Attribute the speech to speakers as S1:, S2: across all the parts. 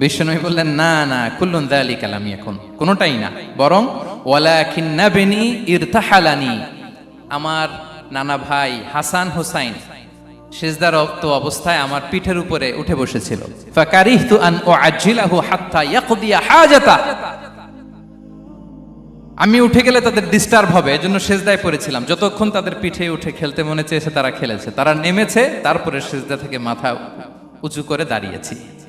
S1: বিশ্বনবী বললেন, না না, কুল্লুন দালি কালামি এখন কোনোটাই না, বরং, ওয়ালাকিন নাবেনি ইরতাহালানি। আমার নানা ভাই হাসান হোসাইন সেজদার রক্ত অবস্থায় আমার পিঠের উপরে উঠে বসেছিল। ফাকারিহতু আন উআজ্জিলাহু হাত্তা ইয়াকদিয়া হাজাতা। আমি উঠে গেলে তাদের ডিস্টার্ব হবে, এজন্য সেজদায় পড়েছিলাম। যতক্ষণ তাদের পিঠে উঠে খেলতে মনে চেয়েছে, তারা খেলেছে। তারা নেমেছে, তারপরে সেজদা থেকে মাথা উঁচু করে দাঁড়িয়েছি।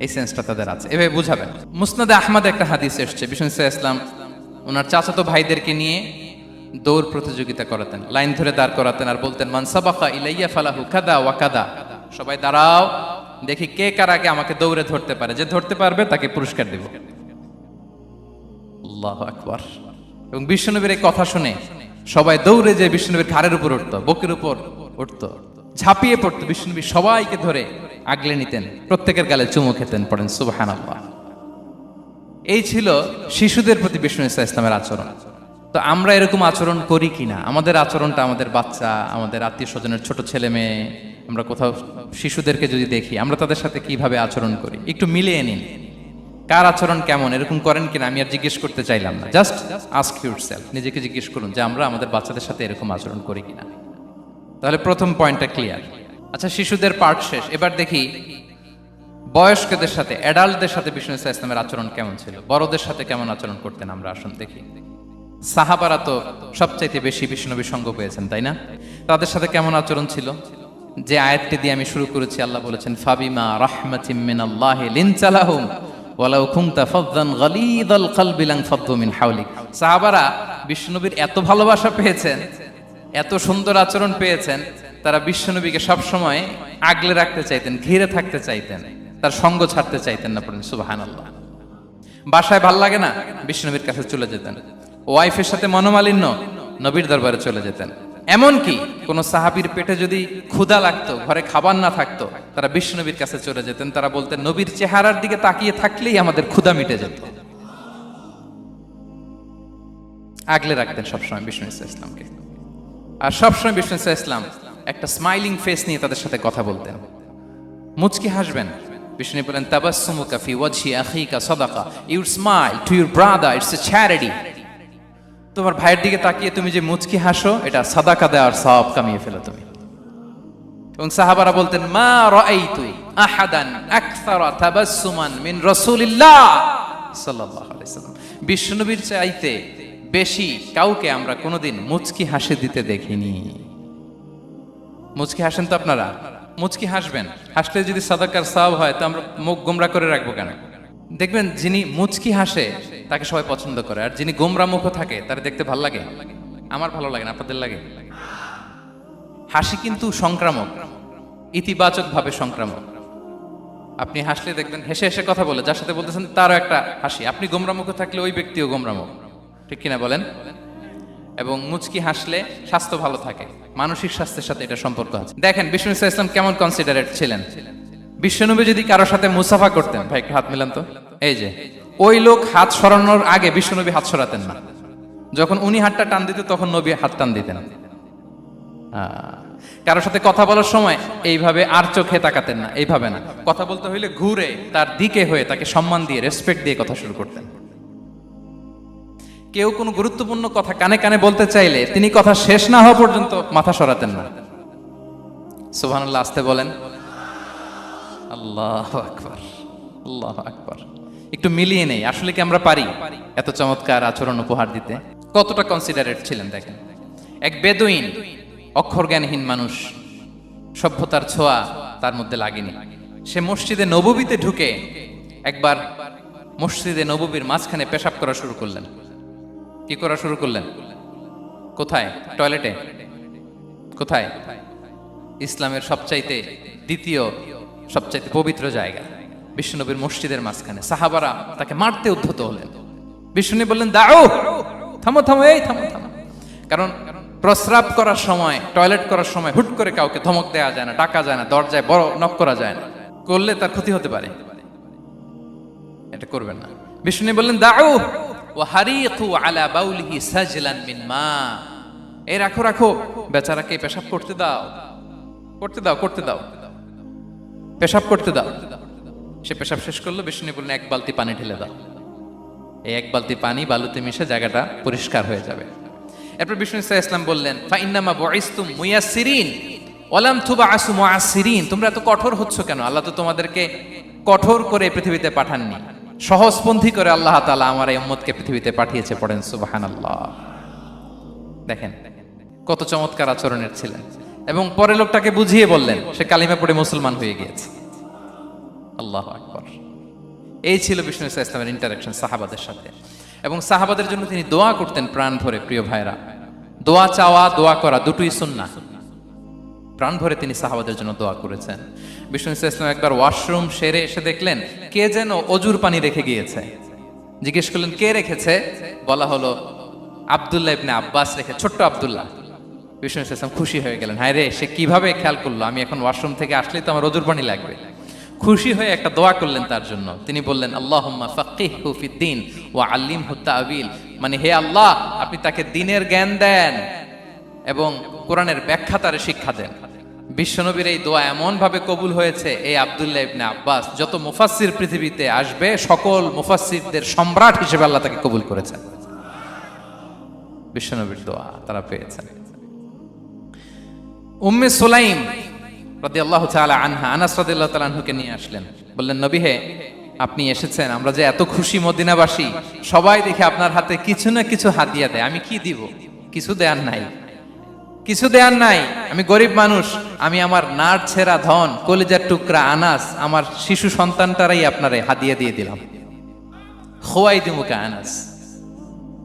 S1: এই সেন্সটা তাদের আছে। এভাবে বুঝাবেন। মুসনাদে আহমদ একটা হাদিস এসছে, বিষ্ণু ইসলাম ওনার চাচাতো ভাইদেরকে নিয়ে দৌড় প্রতিযোগিতা করাতেন, লাইন ধরে দাঁড় করাতেন আর বলতেন মানসাবাকা ইলাইয়া ফালাহু কাদা ওয়া কাদা। সবাই, দাঁড়াও, দেখি কে কার আগে আমাকে দৌড়ে ধরতে পারে। যে ধরতে পারবে তাকে পুরস্কার দেব। আল্লাহ আকবার। এবং বিষ্ণুনবীর এই কথা শুনে সবাই দৌড়ে যে বিষ্ণুনবীর ঘাড়ের উপর উঠতো, বকের উপর উঠতো। ঝাঁপিয়ে পড়তো, বিষ্ণুনবী সবাইকে ধরে আগলে নিতেন, প্রত্যেকের গালে চুমু খেতেন, পড়েন সুবাহান এই ছিল শিশুদের প্রতি বিষ্ণু ইসা ইসলামের আচরণ। তো আমরা এরকম আচরণ করি কিনা আমাদের আচরণটা আমাদের বাচ্চা, আমাদের আত্মীয় স্বজনের ছোট ছেলে মেয়ে, আমরা কোথাও শিশুদেরকে যদি দেখি, আমরা তাদের সাথে কীভাবে আচরণ করি? একটু মিলিয়ে নিন। কার আচরণ কেমন? এরকম করেন কিনা? আমি আর জিজ্ঞেস করতে চাইলাম না। জাস্ট আস্ক ইউর নিজেকে জিজ্ঞেস করুন যে আমরা আমাদের বাচ্চাদের সাথে এরকম আচরণ করি কিনা। তাহলে প্রথম পয়েন্টটা ক্লিয়ার আচ্ছা শিশুদের পার্ট শেষ। এবার দেখি বয়স্কদের সাথে অ্যাডাল্টদের সাথে বিষ্ণু ইসা ইসলামের আচরণ কেমন ছিল? বড়দের সাথে কেমন আচরণ করতেন আমরা? আসুন দেখি। সাহাবারা তো সবচাইতে বেশি বিষ্ণুনবীর সঙ্গ পেয়েছেন, তাই না? তাদের সাথে কেমন আচরণ ছিল? যে আয়াতটি দিয়ে আমি শুরু করেছি, আল্লাহ বলেছেন, ফাবিমা রাহমাতিম মিনাল্লাহি লিনচালাহুম ওয়ালাউ কুনতা ফাদদান গালিদাল কলবি লাং ফাদ্দু মিন সাহাবারা বিষ্ণুনবীর এত ভালোবাসা পেয়েছেন এত সুন্দর আচরণ পেয়েছেন, তারা বিশ্বনবীকে সবসময় আগলে রাখতে চাইতেন, ঘিরে থাকতে চাইতেন, তার সঙ্গ ছাড়তে চাইতেন না পড়েন সুবাহান আল্লাহ বাসায় ভালো লাগে না? বিষ্ণনবীর কাছে চলে যেতেন। ওয়াইফের সাথে মনোমালিন্য, নবীর দরবারে চলে যেতেন। এমনকি কোন সাহাবির পেটে যদি ক্ষুধা লাগতো, ঘরে খাবার না থাকতো, তারা বিষ্ণনবীর কাছে চলে যেতেন। তারা বলতেন, নবীর চেহারার দিকে তাকিয়ে থাকলেই আমাদের ক্ষুধা মিটে যেত। আগলে রাখতেন সবসময় বিষ্ণু ইসা ইসলামকে আর সবসময় বিষ্ণু ইসা ইসলাম একটা স্মাইলিং ফেস নিয়ে তাদের সাথে কথা বলতেন। মুচকি হাসবেন। বিষ্ণু বলেন, তাবাসসুমুকা ফি ওয়াজহি আখিকা সাদাকা। You smile to your brother it's a charity তোমার ভাইয়ের দিকে তাকিয়ে তুমি যে মুচকি হাসো, এটা সাদাকা দেওয়ার সব কামিয়ে ফেলো তুমি। এবং সাহাবারা বলতেন, মা রাআইতু আহাদান আকসারা তাবাসসুমান মিন রাসূলিল্লাহ সাল্লাল্লাহু আলাইহি সাল্লাম বিষ্ণুবীর চাইতে বেশি কাউকে আমরা কোনোদিন মুচকি হাসি দিতে দেখিনি। মুচকি হাসেন তো আপনারা? মুচকি হাসবেন। হাসলে যদি সাদাকার সাব হয়, তো আমরা মুখ গোমরা করে রাখব কেন? দেখবেন, যিনি মুচকি হাসে, তাকে সবাই পছন্দ করে। আর যিনি গোমরা মুখ থাকে, তার দেখতে ভালো লাগে। আমার ভালো লাগে না, আপনাদের লাগে? হাসি কিন্তু সংক্রামক, ইতিবাচক ভাবে সংক্রামক। আপনি হাসলে দেখবেন, হেসে হেসে কথা বলে, যার সাথে বলতেছেন, তারও একটা হাসি। আপনি গোমরামুখ থাকলে ওই ব্যক্তিও গোমরামুখ। ঠিক কিনা বলেন? এবং মুচকি হাসলে স্বাস্থ্য ভালো থাকে। মানসিক স্বাস্থ্যের সাথে এটা সম্পর্ক আছে। দেখেন, বিষ্ণু ইসলাম কেমন কনসিডারেট ছিলেন? বিশ্বনবী যদি কারোর সাথে মুসাফা করতেন, ভাই, একটু হাত মিলান তো। এই যে, ওই লোক হাত সরানোর আগে বিশ্বনবী হাত সরাতেন না। যখন উনি হাতটা টান দিত তখন নবী হাত টান দিতেন। কারোর সাথে কথা বলার সময় এইভাবে আর চোখে তাকাতেন না, এইভাবে না। কথা বলতে হইলে ঘুরে তার দিকে হয়ে তাকে সম্মান দিয়ে রেসপেক্ট দিয়ে কথা শুরু করতেন। কেউ কোনো গুরুত্বপূর্ণ কথা কানে কানে বলতে চাইলে তিনি কথা শেষ না হওয়া পর্যন্ত মাথা সরাতেন না। সুবহানাল্লাহ, আসতে বলেন। আল্লাহ আকবার আল্লাহ আকবার। একটু মিলিয়ে নেই, আসলে কি আমরা পারি এত চমৎকার আচরণ উপহার দিতে? কতটা কনসিডারেট ছিলেন, দেখেন। এক বেদুইন অক্ষর জ্ঞানহীন মানুষ, সভ্যতার ছোঁয়া তার মধ্যে লাগেনি। সে মসজিদে নববীতে ঢুকে একবার মসজিদে নববীর মাঝখানে পেশাব করা শুরু করলেন। কি করা শুরু করলেন? কোথায়? টয়লেটে? কোথায়? ইসলামের সবচাইতে দ্বিতীয়, সবচাইতে পবিত্র জায়গা বিষ্ণুনবীর মসজিদের মাঝখানে। সাহাবারা তাকে মারতে উদ্ধত হলেন। বিষ্ণু বললেন দাও থামো থামো, এই থামো থামো। কারণ প্রস্রাব করার সময়, টয়লেট করার সময় হুট করে কাউকে ধমক দেওয়া যায় না, ডাকা যায় না, দরজায় বড় নক করা যায় না। করলে তার ক্ষতি হতে পারে। এটা করবেন না। বিষ্ণু বললেন দাও ও আলা মা। এই রাখো রাখো। বেচারাকে পেশাব করতে দাও। করতে দাও করতে দাও। পেশাব করতে দাও। সে পেশাব শেষ এক বালতি পানি ঢেলে দাও। এই এক বালতি পানি বালুতে মিশে জায়গাটা পরিষ্কার হয়ে যাবে। এরপর বিষ্ণু ইসা ইসলাম বললেন ওলাম তোমরা এত কঠোর হচ্ছ কেন? আল্লাহ তো তোমাদেরকে কঠোর করে পৃথিবীতে পাঠাননি। সহজপন্থী করে আল্লাহ তালা আমার এই উম্মতকে পৃথিবীতে পাঠিয়েছে পড়েন সুবাহান আল্লাহ দেখেন, কত চমৎকার আচরণের ছিলেন। এবং পরে লোকটাকে বুঝিয়ে বললেন, সে কালিমা পড়ে মুসলমান হয়ে গিয়েছে। আল্লাহ আকবর। এই ছিল বিষ্ণু ইসা ইসলামের ইন্টারাকশন সাহাবাদের সাথে। এবং সাহাবাদের জন্য তিনি দোয়া করতেন প্রাণ ভরে, প্রিয় ভাইরা দোয়া চাওয়া, দোয়া করা দুটোই সুন্না প্রাণ ভরে তিনি সাহাবাদের জন্য দোয়া করেছেন। বিষ্ণু ইসলাম একবার ওয়াশরুম সেরে এসে দেখলেন, কে যেন অজুর পানি রেখে গিয়েছে। জিজ্ঞেস করলেন, কে রেখেছে? বলা হলো, আবদুল্লাহ ইবনে আব্বাস রেখে, ছোট্ট আবদুল্লাহ। বিষ্ণু ইসা ইসলাম খুশি হয়ে গেলেন, হায় রে, সে কীভাবে খেয়াল করল? আমি এখন ওয়াশরুম থেকে আসলেই তো আমার অজুর পানি লাগবে। খুশি হয়ে একটা দোয়া করলেন তার জন্য। তিনি বললেন, আল্লাহুম্মা ফাক্কিহু ফিদ্দিন ওয়া আল্লিমহু তাআবিল মানে হে আল্লাহ, আপনি তাকে দিনের জ্ঞান দেন এবং কোরআনের ব্যাখ্যা তারে শিক্ষা দেন। বিশ্বনবীর এই দোয়া এমন ভাবে কবুল হয়েছে এই আব্দুল্লাহ ইবনে আব্বাস, যত মুফাসসির পৃথিবীতে আসবে, সকল মুফাসসিরদের সম্রাট হিসেবে আল্লাহ তাকে কবুল করেছেন। বিশ্বনবীর দোয়া তারা পেয়েছেন। উম্মে সুলাইম রাদিয়াল্লাহু তাআলা আনহা, আনাস রাদিয়াল্লাহু তাআলা আনহুকে নিয়ে আসলেন। বললেন, নবী হে, আপনি এসেছেন, আমরা যে এত খুশি মদিনাবাসী, সবাই দেখে আপনার হাতে কিছু না কিছু হাদিয়া দেয়, আমি কি দিব? কিছু দেয়ার নাই। কিছু দেয়ার নাই। আমি গরিব মানুষ, আমি আমার নার ছেঁড়া ধন, কলিজার টুকরা আনাস, আমার শিশু সন্তানটারাই আপনারে হাদিয়া দিয়ে দিলাম। খোয়াই দিমুকা আনাস।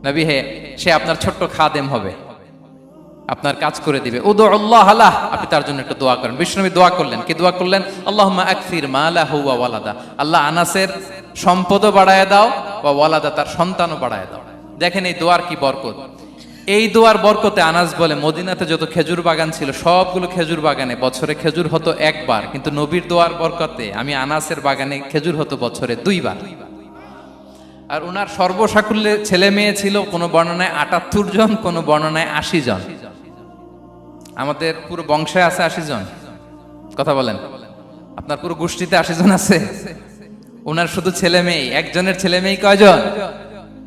S1: নবী হে, সে আপনার ছোট্ট খাদেম হবে। আপনার কাজ করে দিবে। উদু আল্লাহ আল্লাহ আপনি তার জন্য একটু দোয়া করেন। বিষ্ণুবী দোয়া করলেন। কি দোয়া করলেন? আল্লাহ আকসির মালা হুয়া ওয়ালাদা। আল্লাহ আনাসের সম্পদও বাড়ায় দাও বা ওয়ালাদা তার সন্তানও বাড়ায় দাও। দেখেন এই দোয়ার কি বরকত। এই দোয়ার বরকতে আনাস বলে মদিনাতে যত খেজুর বাগান ছিল, সবগুলো খেজুর বাগানে বছরে খেজুর হতো একবার। কিন্তু নবীর দোয়ার বরকতে আমি আনাসের বাগানে খেজুর হতো বছরে দুইবার। আর ওনার সর্বসাকুল্যে ছেলে মেয়ে ছিল, কোনো বর্ণনায় আটাত্তর জন, কোনো বর্ণনায় আশি জন। আমাদের পুরো বংশে আছে আশি জন। কথা বলেন। আপনার পুরো গোষ্ঠীতে আশি জন আছে? ওনার শুধু ছেলে মেয়ে একজনের ছেলে মেয়ে কয়জন?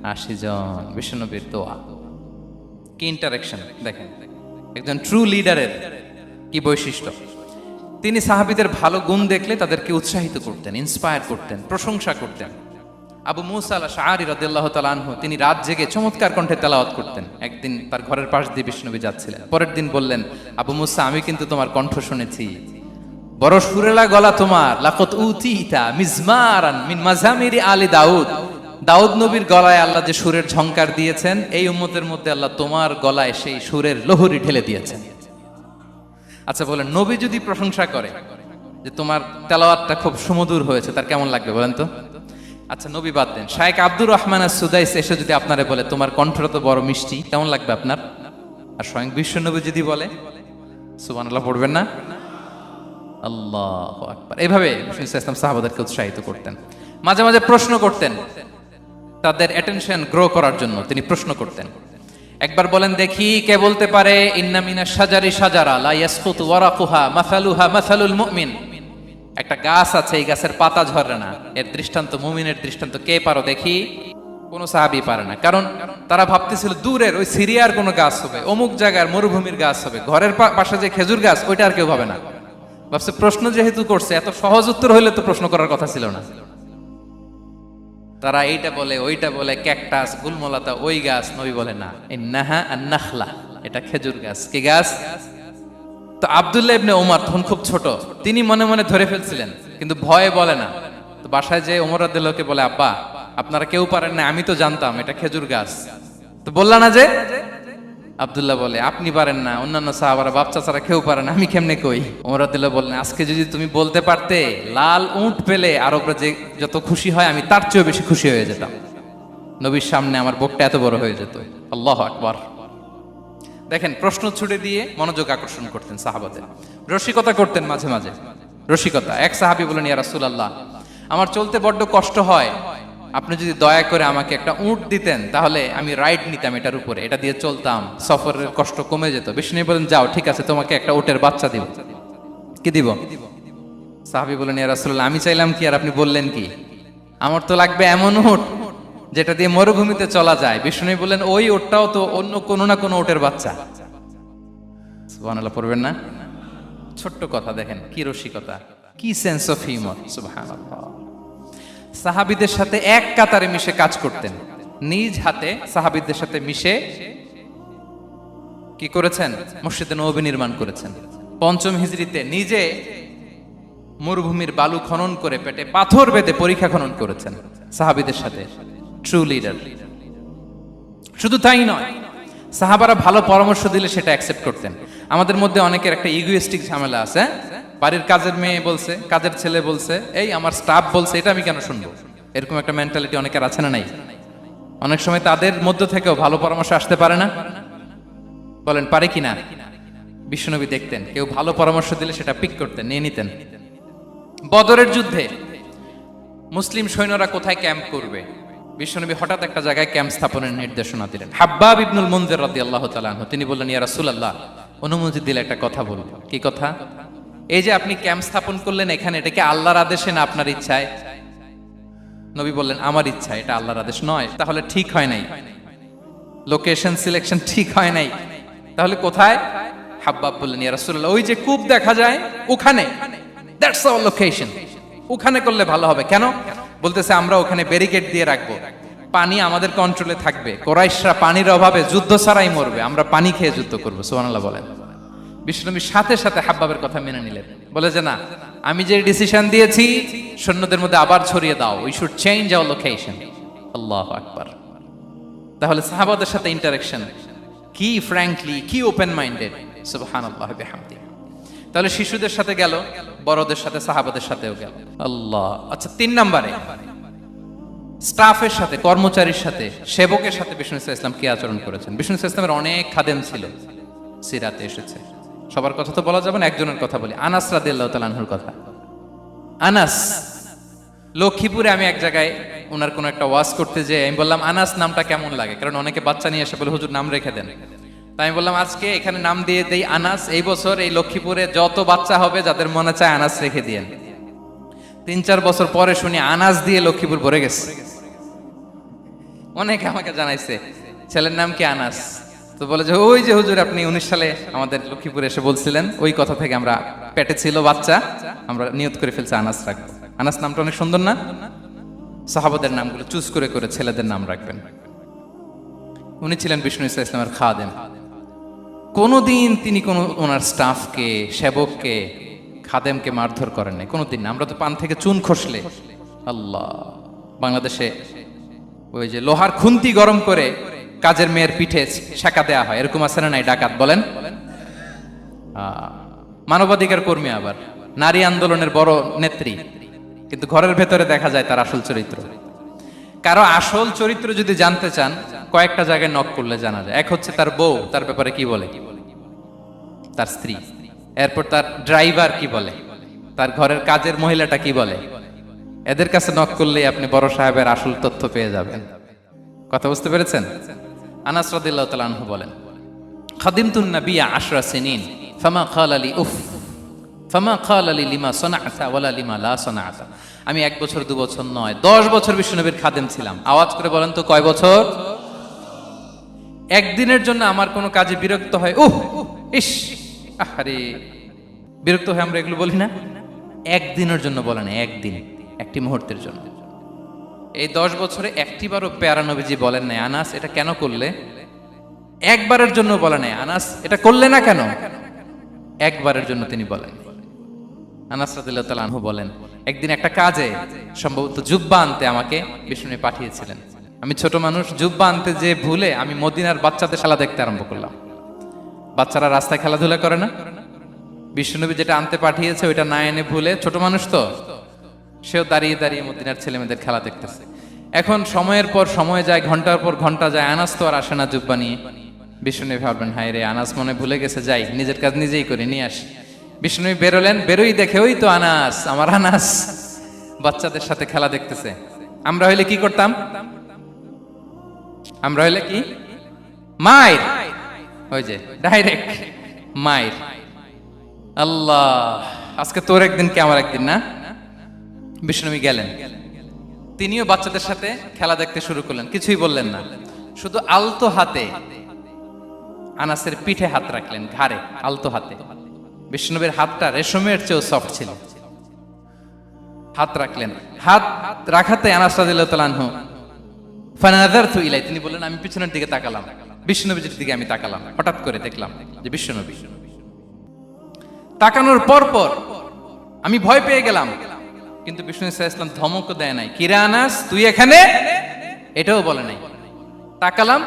S1: আশি জন। বিষ্ণুনবীর দোয়া। কি ইন্টারাকশন দেখেন, একজন ট্রু লিডারের কি বৈশিষ্ট্য? তিনি সাহাবিদের ভালো গুণ দেখলে তাদেরকে উৎসাহিত করতেন ইন্সপায়ার করতেন, প্রশংসা করতেন। আবু মুসা আল্লাহ শাহরি তিনি রাত জেগে চমৎকার কণ্ঠে তেলাওয়াত করতেন। একদিন তার ঘরের পাশ দিয়ে বিষ্ণুবী যাচ্ছিলেন। পরের দিন বললেন, আবু মুসা, আমি কিন্তু তোমার কণ্ঠ শুনেছি। বড় সুরেলা গলা তোমার। লাকত উতিতা মিজমারান মিন মাঝামিরি আলী দাউদ। দাউদ নবীর গলায় আল্লাহ যে সুরের ঝংকার দিয়েছেন, এই উম্মতের মধ্যে আল্লাহ তোমার গলায় সেই সুরের লোহরি ঢেলে দিয়েছেন। আচ্ছা বলেন, নবী যদি প্রশংসা করে যে তোমার তেলাওয়াতটা খুব সুমধুর হয়েছে, তার কেমন লাগবে বলেন তো? আচ্ছা নবী বাদ দেন। শায়েক আব্দুর রহমান আর সুদাইস এসে যদি আপনারে বলে, তোমার কণ্ঠটা তো বড় মিষ্টি, কেমন লাগবে আপনার? আর স্বয়ং বিশ্ব নবী যদি বলে সুবান আল্লাহ পড়বেন না? আল্লাহ আকবার। এভাবে ইসলাম সাহাবাদেরকে উৎসাহিত করতেন। মাঝে মাঝে প্রশ্ন করতেন তাদের অ্যাটেনশন গ্রো করার জন্য তিনি প্রশ্ন করতেন। একবার বলেন দেখি কে বলতে পারে ইন্নামিনা সাজারি সাজারা লা ইয়াসকুতু ওয়ারাকুহা মাসালুহা মাসালুল মুমিন। একটা গাছ আছে, এই গাছের পাতা ঝরে না। এর দৃষ্টান্ত মুমিনের দৃষ্টান্ত, কে পারো দেখি? কোনো সাহাবি পারে না। কারণ তারা ভাবতেছিল দূরের ওই সিরিয়ার কোনো গাছ হবে, অমুক জায়গার মরুভূমির গাছ হবে, ঘরের পাশে যে খেজুর গাছ, ওইটা আর কেউ হবে না। ভাবছে প্রশ্ন যেহেতু করছে, এত সহজ উত্তর হইলে তো প্রশ্ন করার কথা ছিল না। তারা এইটা বলে, ওইটা বলে, ক্যাকটাস, গুলমলাতা, ওই গাছ, নবী বলে না। এই নাহা আর নাখলা এটা খেজুর গাছ। কি গাছ? তো আবদুল্লাহ ইবনে ওমর তখন খুব ছোট, তিনি মনে মনে ধরে ফেলছিলেন, কিন্তু ভয়ে বলে না। তো বাসায় যে ওমর আব্দুল্লাহকে বলে, আব্বা, আপনারা কেউ পারেন না, আমি তো জানতাম, এটা খেজুর গাছ। তো বললা না যে আব্দুল্লাহ বলে, আপনি পারেন না, অন্যান্য সাহাবারা বাচ্চা ছাড়া কেউ পারে না, আমি কেমনে কই? ওমর বললেন, আজকে যদি তুমি বলতে পারতে, লাল উঁট পেলে আর আরবরা যে যত খুশি হয়, আমি তার চেয়েও বেশি খুশি হয়ে যেতাম। নবীর সামনে আমার বুকটা এত বড় হয়ে যেত। আল্লাহ আকবার। দেখেন, প্রশ্ন ছুড়ে দিয়ে মনোযোগ আকর্ষণ করতেন সাহাবাদের। রসিকতা করতেন মাঝে মাঝে। রসিকতা। এক সাহাবি বলেন ইয়া রাসূলুল্লাহ, আমার চলতে বড্ড কষ্ট হয় আপনি যদি দয়া করে আমাকে একটা উট দিতেন, তাহলে আমি রাইড নিতাম এটার উপরে, এটা দিয়ে চলতাম। সফরের কষ্ট কমে যেত। বিষ্ণু বলেন, যাও, ঠিক আছে, তোমাকে একটা উটের বাচ্চা দিব। কি দিব? সাহাবি বলেন, ইয়া রাসূলুল্লাহ, আমি চাইলাম কি আর আপনি বললেন কি? আমার তো লাগবে এমন উট যেটা দিয়ে মরুভূমিতে চলা যায়। বিষ্ণু বললেন ওই ওটটাও তো অন্য কোনো না কোনো ওটের বাচ্চা। পড়বেন না? ছোট্ট কথা দেখেন, কি রসিকতা, কি সেন্স অফ হিউমার সুবহানাল্লাহ। সাহাবীদের সাথে এক কাতারে মিশে কাজ করতেন। নিজ হাতে সাহাবীদের সাথে মিশে কি করেছেন? মসজিদে নবী নির্মাণ করেছেন। পঞ্চম হিজরিতে নিজে মরুভূমির বালু খনন করে পেটে পাথর বেঁধে পরীক্ষা খনন করেছেন সাহাবিদের সাথে। ট্রু লিডার শুধু তাই নয়, সাহাবারা ভালো পরামর্শ দিলে সেটা অ্যাকসেপ্ট করতেন। আমাদের মধ্যে অনেকের একটা ইগোয়েস্টিক ঝামেলা আছে হ্যাঁ? বাড়ির কাজের মেয়ে বলছে, কাজের ছেলে বলছে, এই আমার স্টাফ বলছে, এটা আমি কেন শুনব? এরকম একটা মেন্টালিটি অনেকের আছে না নাই? অনেক সময় তাদের মধ্য থেকেও ভালো পরামর্শ আসতে পারে না। বলেন, পারে কি না? বিশ্বনবী দেখতেন, কেউ ভালো পরামর্শ দিলে সেটা পিক করতেন, নিয়ে নিতেন। বদরের যুদ্ধে মুসলিম সৈন্যরা কোথায় ক্যাম্প করবে? বিশ্বনবী হঠাৎ একটা জায়গায় ক্যাম্প স্থাপনের নির্দেশনা দিলেন। হাব্বাব ইবনুল মুনজির রাদিয়াল্লাহু তাআলা আনহু, তিনি বললেন, ইয়া রাসূলুল্লাহ, অনুমতি দিলে একটা কথা বলব। কি কথা? এই যে আপনি ক্যাম্প স্থাপন করলেন এখানে, এটা কি আল্লাহর আদেশে না আপনার ইচ্ছায়? নবী বললেন, আমার ইচ্ছা এটা আল্লাহর আদেশ নয়, তাহলে ঠিক হয় নাই। লোকেশন সিলেকশন ঠিক হয় নাই। তাহলে কোথায়? হাব্বাব বললেন, ইয়া রাসূলুল্লাহ, ওই যে কূপ দেখা যায়, ওখানে। দ্যাটস আওয়ার লোকেশন ওখানে করলে ভালো হবে। কেন? বলতেছে, আমরা ওখানে ব্যারিকেড দিয়ে রাখব। পানি আমাদের কন্ট্রোলে থাকবে। কোরাইশরা পানির অভাবে যুদ্ধ ছাড়াই মরবে। আমরা পানি খেয়ে যুদ্ধ করব। সুবহানাল্লাহ বলেন। বিষ্ণুনবী সাথে সাথে হাব্বাবের কথা মেনে নিলেন। বলে যে, না, আমি যে ডিসিশন দিয়েছি, সৈন্যদের মধ্যে আবার ছড়িয়ে দাও। We should change our location আল্লাহ আকবার। তাহলে সাহাবাদের সাথে ইন্টারাকশন কি ফ্র্যাঙ্কলি কি ওপেন মাইন্ডেড সুবহানাল্লাহ বিহামদি। তাহলে শিশুদের সাথে গেল, বড়দের সাথে, সাহাবাদের সাথেও গেল। আল্লাহ আচ্ছা তিন নম্বরে স্টাফের সাথে, কর্মচারীর সাথে, সেবকের সাথে বিষ্ণু ইসলাম কি আচরণ করেছেন? বিষ্ণু ইসলাম ইসলামের অনেক খাদেম ছিল। সিরাতে এসেছে। সবার কথা তো বলা যাবে না, একজনের কথা বলি। আনাস রাদিয়াল্লাহু তাআলার কথা। আনাস, লক্ষ্মীপুরে আমি এক জায়গায় ওনার কোনো একটা ওয়াজ করতে যে আমি বললাম, আনাস, নামটা কেমন লাগে? কারণ অনেকে বাচ্চা নিয়ে এসে বলে, হুজুর, নাম রেখে দেন। তাই আমি বললাম, আজকে এখানে নাম দিয়ে দেই আনাস, এই বছর এই লক্ষ্মীপুরে যত বাচ্চা হবে, যাদের মনে চায় আনাস রেখে দিয়েন। তিন চার বছর পরে শুনি আনাস দিয়ে লক্ষ্মীপুর ভরে গেছে। অনেকে আমাকে জানাইছে, ছেলের নাম কি আনাস? তো বলে যে, ওই যে হুজুর, আপনি উনিশ সালে আমাদের লক্ষ্মীপুরে এসে বলছিলেন, ওই কথা থেকে আমরা পেটে ছিল বাচ্চা, আমরা নিয়ত করে ফেলছি আনাস রাখব। আনাস নামটা অনেক সুন্দর না? সাহাবাদের নামগুলো চুজ করে করে ছেলেদের নাম রাখবেন। উনি ছিলেন বিষ্ণু ইসা ইসলামের খাদেম। কোনোদিন তিনি কোনো ওনার স্টাফকে, সেবককে, খাদেমকে মারধর করেন নাই। কোনোদিন আমরা তো পান থেকে চুন খসলে। আল্লাহ। বাংলাদেশে ওই যে লোহার খুন্তি গরম করে কাজের মেয়ের পিঠে শেখা দেয়া হয়। এরকম আছে নাই? ডাকাত, বলেন। মানবাধিকার কর্মী আবার। নারী আন্দোলনের বড় নেত্রী। কিন্তু ঘরের ভেতরে দেখা যায় তার আসল চরিত্র। কারও আসল চরিত্র যদি জানতে চান, কয়েকটা জায়গায় নক করলে জানা যায়। এক হচ্ছে তার বউ, তার ব্যাপারে কি বলে? তার স্ত্রী। এরপর তার ড্রাইভার কি বলে? তার ঘরের কাজের মহিলাটা কি বলে? এদের কাছে নক করলেই আপনি বড় সাহেবের আসল তথ্য পেয়ে যাবেন। কথা বুঝতে পেরেছেন? আনাস রাদিল্লাহু তাআলা বলেন, খাদিমতুন নাবিয়া আশরা সিনিন, ফামা খালালি উফ, ফামা খালালি লিমা সনাআতা ওয়ালা লিমা লা সনাআতা। আমি এক বছর, দু বছর নয়, দশ বছর বিশ্বনবীর খাদেম ছিলাম। আওয়াজ করে বলেন তো কয় বছর? একদিনের জন্য আমার কোনো কাজে বিরক্ত হয়, উহ, ইস আরে বিরক্ত হয়ে আমরা এগুলো বলি না? একদিনের জন্য বলে না, একদিন, একটি মুহূর্তের জন্য। এই দশ বছরে একটিবারও পেয়ারা নবীজি বলেন নাই, আনাস, এটা কেন করলে? একবারের জন্য বলে নাই, আনাস, এটা করলে না কেন? একবারের জন্য তিনি বলেন। আনাস রাদিল্লাহু বলেন, একদিন একটা কাজে, সম্ভবত জুব্বা আনতে আমাকে বিষ্ণু পাঠিয়েছিলেন। আমি ছোট মানুষ, জুব্বা আনতে যে ভুলে আমি মদিনার বাচ্চাদের খেলা দেখতে আরম্ভ করলাম। বাচ্চারা রাস্তায় খেলাধুলা করে না? বিষ্ণুনবী যেটা আনতে পাঠিয়েছে, ওইটা না এনে ভুলে ছোট মানুষ তো। সেও দাঁড়িয়ে দাঁড়িয়ে মদিনার ছেলেমেয়েদের খেলা দেখতেছে। এখন সময়ের পর সময় যায়, ঘণ্টার পর ঘণ্টা যায় আনাস তো আর আসে না জুব্বা নিয়ে। বিষ্ণুনবী ভাবলেন, হায় রে আনাস মনে ভুলে গেছে, যাই, নিজের কাজ নিজেই করে, নিয়ে আসি। বিষ্ণুনবী বেরোলেন, বেরোই দেখে, ওই তো আনাস আমার আনাস বাচ্চাদের সাথে খেলা দেখতেছে। আমরা হইলে কি করতাম? আমরা হইলে কি? মায়ের। ওই যে ডাইরেক্ট মায়ের। আল্লাহ, আজকে তোর একদিন, কি আমার একদিন, না? বিষ্ণুবী গেলেন। তিনিও বাচ্চাদের সাথে খেলা দেখতে শুরু করলেন, কিছুই বললেন না। শুধু আলতো হাতে আনাসের পিঠে হাত রাখলেন, ঘাড়ে, আলতো হাতে। বিষ্ণুবীর হাতটা রেশমের চেয়েও সফট ছিল। হাত রাখলেন। হাত রাখাতে আনাস ফানাযারতু ইলাই তিনি বললেন, আমি পিছনের দিকে তাকালাম। বিষ্ণুনবীর দিকে আমি তাকালাম। হঠাৎ করে দেখলাম যে বিষ্ণুনবী তাকানোর পর পর আমি ভয় পেয়ে গেলাম। কিন্তু বিষ্ণু ইসা ইসলাম ধমক দেয় নাই। কিরা আনাস তুই এখানে? এটাও বলে নাই। তাকালাম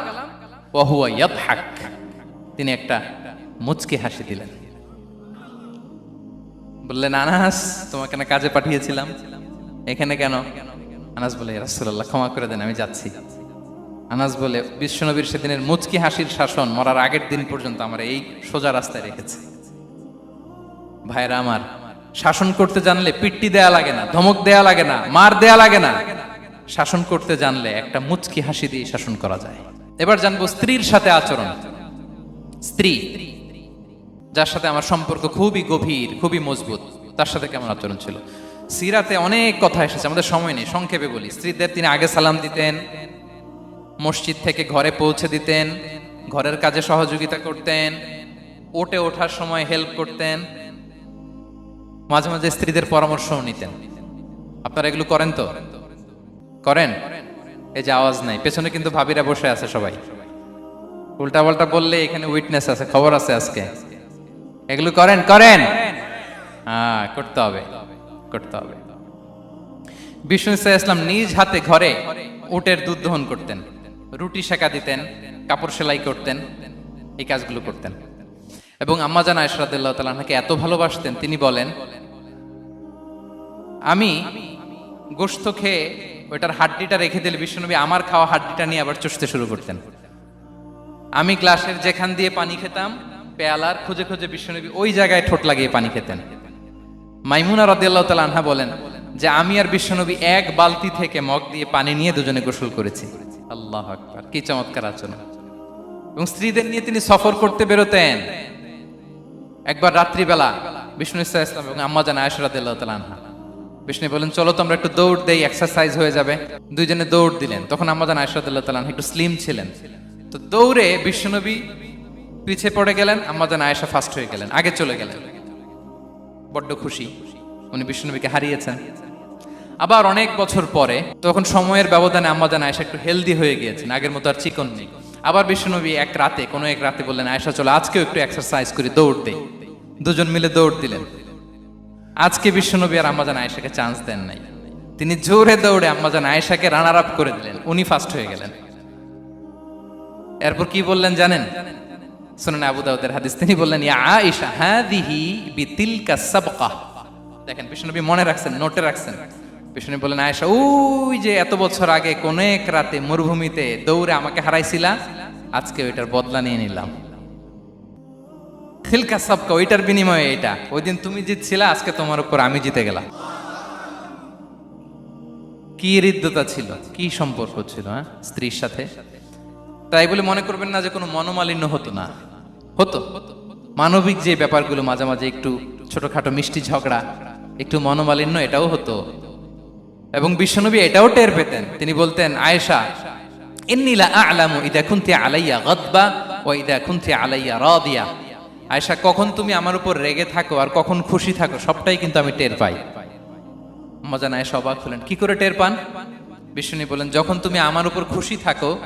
S1: তিনি একটা মুচকি হাসি দিলেন। বললেন, আনাস, তোমাকে না কাজে পাঠিয়েছিলাম। এখানে কেন? আনাস বলে রাসূলুল্লাহ, ক্ষমা করে দেন, আমি যাচ্ছি। আনাস বলে বিশ্বনবীর সেদিনের মুচকি হাসির শাসন মরার আগের দিন পর্যন্ত আমার এই সোজা রাস্তায় রেখেছে। ভাইরা আমার শাসন করতে জানলে পিট্টি দেয়া লাগে না, ধমক দেয়া লাগে না, মার দেয়া লাগে না। শাসন করতে জানলে একটা মুচকি হাসি দিয়ে শাসন করা যায়। এবার জানব স্ত্রীর সাথে আচরণ। স্ত্রী, যার সাথে আমার সম্পর্ক খুবই গভীর, খুবই মজবুত, তার সাথে কেমন আচরণ ছিল? সিরাতে অনেক কথা এসেছে, আমাদের সময় নেই, সংক্ষেপে বলি। স্ত্রীদের তিনি আগে সালাম দিতেন, মসজিদ থেকে ঘরে পৌঁছে দিতেন, ঘরের কাজে সহযোগিতা করতেন, ওটে ওঠার সময় হেল্প করতেন মাঝে মাঝে স্ত্রীদের পরামর্শও নিতেন। আপনারা এগুলো করেন তো? করেন? এই যে আওয়াজ নাই, পেছনে কিন্তু ভাবিরা বসে আছে সবাই। উল্টা পাল্টা বললে এখানে উইটনেস আছে, খবর আছে আজকে। এগুলো করেন? করেন? হ্যাঁ করতে হবে করতে হবে। বিষ্ণু ইসলাম নিজ হাতে ঘরে উটের দুধ দহন করতেন, রুটি সেকা দিতেন, কাপড় সেলাই করতেন, এই কাজগুলো করতেন। এবং আম্মাজান আয়সরাদুল্লাহ তালাহাকে এত ভালোবাসতেন, তিনি বলেন, আমি গোস্ত খেয়ে ওইটার হাড্ডিটা রেখে দিলে বিশ্বনবী আমার খাওয়া হাড্ডিটা নিয়ে আবার চষতে শুরু করতেন। আমি গ্লাসের যেখান দিয়ে পানি খেতাম, পেয়ালার খুঁজে খুঁজে বিশ্বনবী ওই জায়গায় ঠোঁট লাগিয়ে পানি খেতেন। মাইমুনা রদিয়াল্লাহ তালা আনহা বলেন, যে আমি আর বিশ্বনবী এক বালতি থেকে মগ দিয়ে পানি নিয়ে দুজনে গোসল করেছি। আল্লাহ কি চমৎকার আচরণ। এবং স্ত্রীদের নিয়ে তিনি সফর করতে বেরোতেন। একবার রাত্রিবেলা বিষ্ণু ইসা ইসলাম এবং আম্মা জান আয়সরাদিল্লাহ তালা আনহা। বিষ্ণু বলেন চলো তো আমরা একটু দৌড় দেই এক্সারসাইজ হয়ে যাবে। দুইজনে দৌড় দিলেন। তখন আম্মা জান আয়সরাদিল্লাহ তালা আনহা একটু স্লিম ছিলেন। তো দৌড়ে বিশ্বনবী পিছিয়ে পড়ে গেলেন আম্মাজান আয়েশা ফার্স্ট হয়ে গেলেন, আগে চলে গেলেন। বড্ড খুশি, উনি বিষ্ণুনবীকে হারিয়েছেন। আবার অনেক বছর পরে তখন সময়ের ব্যবধানে আম্মাজান আয়েশা একটু হেলদি হয়ে গিয়েছেন, আগের মতো আর চিকন নেই। আবার বিষ্ণুনবী এক রাতে, কোনো এক রাতে বললেন, আয়েশা চলো আজকেও একটু এক্সারসাইজ করি, দৌড় দেই। দুজন মিলে দৌড় দিলেন। আজকে বিশ্বনবী আর আম্মাজান আয়েশাকে চান্স দেন নাই। তিনি জোরে দৌড়ে আম্মাজান আয়েশাকে রানার আপ করে দিলেন। উনি ফার্স্ট হয়ে গেলেন। এরপর কি বললেন জানেন? শুনেন আবু দাউদের হাদিস। তিনি বললেন, ইয়া আয়েশা হাদিহি বিতিলকা সাবকা। দেখেন বিষ্ণুনবী মনে রাখছেন নোটে রাখছেন। বিষ্ণুনবী বললেন, আয়েশা, ওই যে এত বছর আগে কোন এক রাতে মরুভূমিতে দৌড়ে আমাকে হারাইছিলা, আজকে ওইটার বদলা নিয়ে নিলাম। খিলকা সাবকা, ওইটার বিনিময়ে এটা। ওই দিন তুমি জিতছিলে, আজকে তোমার উপর আমি জিতে গেলাম। কি হৃদ্যতা ছিল, কি সম্পর্ক ছিল হ্যাঁ স্ত্রীর সাথে? তাই বলে মনে করবেন না যে কোনো মনোমালিন্য হতো না। হতো। মানবিক যে ব্যাপারগুলো মাঝে মাঝে একটু ছোটখাটো মিষ্টি ঝগড়া, একটু মনোমালিন্য, এটাও হতো। এবং বিশ্বনবী এটাও টের পেতেন। তিনি বলতেন, আয়েশা ইন্নিলা আলামু ইদা কুনতি আলাইয়া গদবা ও ইদা কুনতি আলাইয়া রাদিয়া। আয়েশা, কখন তুমি আমার উপর রেগে থাকো আর কখন খুশি থাকো, সবটাই কিন্তু আমি টের পাই। মজা নাই অবাক হলেন, কি করে টের পান? বিষ্ণু বলেন যখন তুমি আমার উপর খুশি থাকো,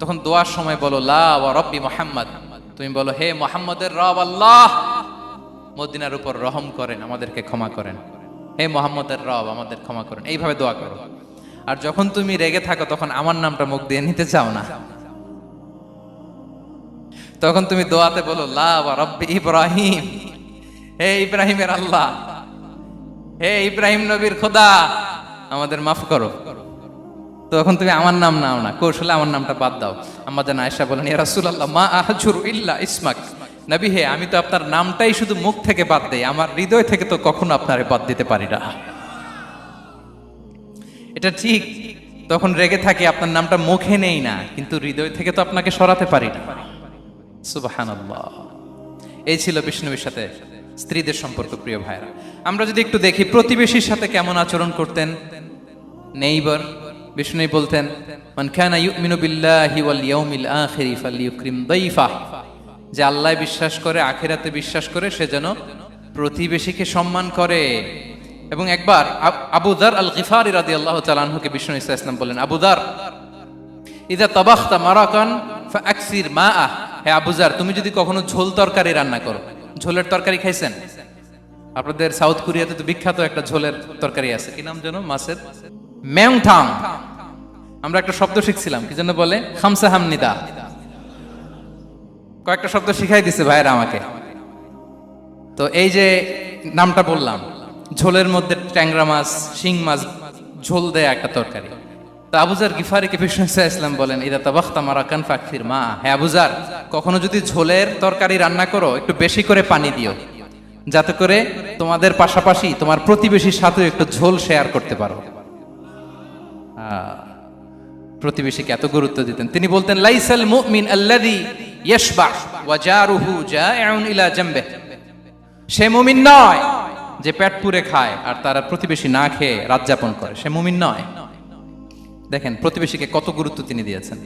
S1: তখন দোয়ার সময় বলো, লা মোহাম্মদ। তুমি বলো, হে মোহাম্মদের রব আল্লাহ! মদিনার উপর রহম করেন, আমাদেরকে ক্ষমা করেন। হে মোহাম্মদের রব, আমাদের ক্ষমা করেন। এইভাবে দোয়া করো। আর যখন তুমি রেগে থাকো, তখন আমার নামটা মুখ দিয়ে নিতে চাও না। তখন তুমি দোয়াতে বলো রব্বি ইব্রাহিম। হে ইব্রাহিমের আল্লাহ, হে ইব্রাহিম নবীর খোদা, আমাদের মাফ করো। তখন তুমি আমার নাম নাও না, কৌশলে আমার নামটা বাদ দাও। যেন আয়সা বলেন রাসূলুল্লাহ, মা আহজুর ইল্লা ইসমাক। নবী হে, আমি তো আপনার নামটাই শুধু মুখ থেকে বাদ দেই, আমার হৃদয় থেকে তো কখনো আপনারে বাদ দিতে পারি না। এটা ঠিক, তখন রেগে থাকি, আপনার নামটা মুখে নেই না, কিন্তু হৃদয় থেকে তো আপনাকে সরাতে পারি না। সুবহানাল্লাহ। এই ছিল বিষ্ণুবীর সাথে স্ত্রীদের সম্পর্ক, প্রিয় ভাইরা আমরা যদি একটু দেখি, প্রতিবেশীর সাথে কেমন আচরণ করতেন? নেইবার, বিষ্ণু বলতেন, মান কানা ইউমিনু বিল্লাহি ওয়াল ইয়াউমিল আখিরি ফালইউকরিম দাইফা। যে আল্লাহ বিশ্বাস করে, আখিরাতে বিশ্বাস করে, সে যেন প্রতিবেশীকে সম্মান করে। এবং একবার আব- আবু দার আল গিফারি রাদিয়াল্লাহু তাআলা আনহুকে বিষ্ণু ইসা ইসলাম বলেন আবু দার, ইদা তাবাখতা মারাকান ফাকসির মা আহ হে আবুজার তুমি যদি কখনো ঝোল তরকারি রান্না করো, ঝোলের তরকারি খাইছেন? আপনাদের সাউথ কোরিয়াতে তো বিখ্যাত একটা ঝোলের তরকারি আছে। কি নাম যেন? মাছের আমরা একটা শব্দ শিখছিলাম, কি জন্য বলে? খামসা হামনিদা। কয়েকটা শব্দ শিখাই দিছে ভাইরা আমাকে। তো এই যে নামটা বললাম, ঝোলের মধ্যে ট্যাংরা মাছ, শিং মাছ, ঝোল দেয় একটা তরকারি। তো আবুজার গিফারিকে বিষ্ণু ইসা ইসলাম বলেন, ইদা তাবাখতা মারাকান ফাকফির মা। হ্যাঁ আবুজার কখনো যদি ঝোলের তরকারি রান্না করো, একটু বেশি করে পানি দিও। যাতে করে তোমাদের পাশাপাশি তোমার প্রতিবেশীর সাথে একটু ঝোল শেয়ার করতে পারো। প্রতিবেশীকে এত গুরুত্ব দিতেন। তিনি বলতেন, লাইসাল মুমিন আল্লাযী ইয়াশবা ওয়া জারুহু জাইউন ইলা জামবে সে মুমিন নয় যে পেট পুরে খায় আর তারা প্রতিবেশী না খেয়ে রাত যাপন করে। সে মুমিন নয়। দেখেন প্রতিবেশীকে কত গুরুত্ব তিনি দিয়েছেন।